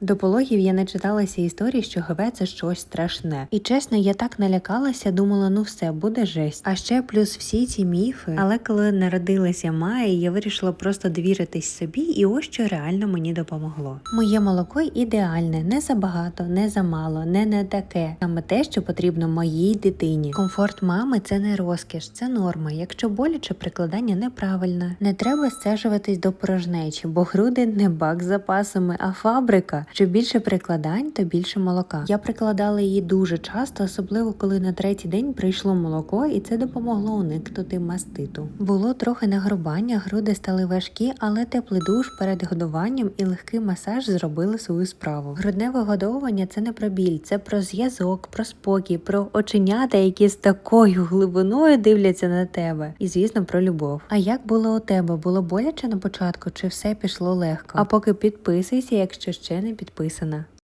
До пологів я не читалася історії, що ГВ це щось страшне. І чесно, я так налякалася, думала, ну все, буде жесть. А ще плюс всі ці міфи. Але коли народилася Майя, я вирішила просто довіритись собі, і ось що реально мені допомогло. Моє молоко ідеальне, не забагато, не замало, не не таке. Саме те, що потрібно моїй дитині. Комфорт мами це не розкіш, це норма. Якщо боляче, прикладання неправильне. Не треба стежуватись до порожнечі, бо груди не бак з запасами, а фабрика. Що більше прикладань, то більше молока. Я прикладала її дуже часто, особливо коли на третій день прийшло молоко, і це допомогло уникнути маститу. Було трохи нагрубання, груди стали важкі, але теплий душ перед годуванням і легкий масаж зробили свою справу. Грудне вигодовування це не про біль, це про зв'язок, про спокій, про оченята, які з такою глибиною дивляться на тебе, і звісно про любов. А як було у тебе? Було боляче на початку, чи все пішло легко? А поки підписуйся, якщо ще не підписана.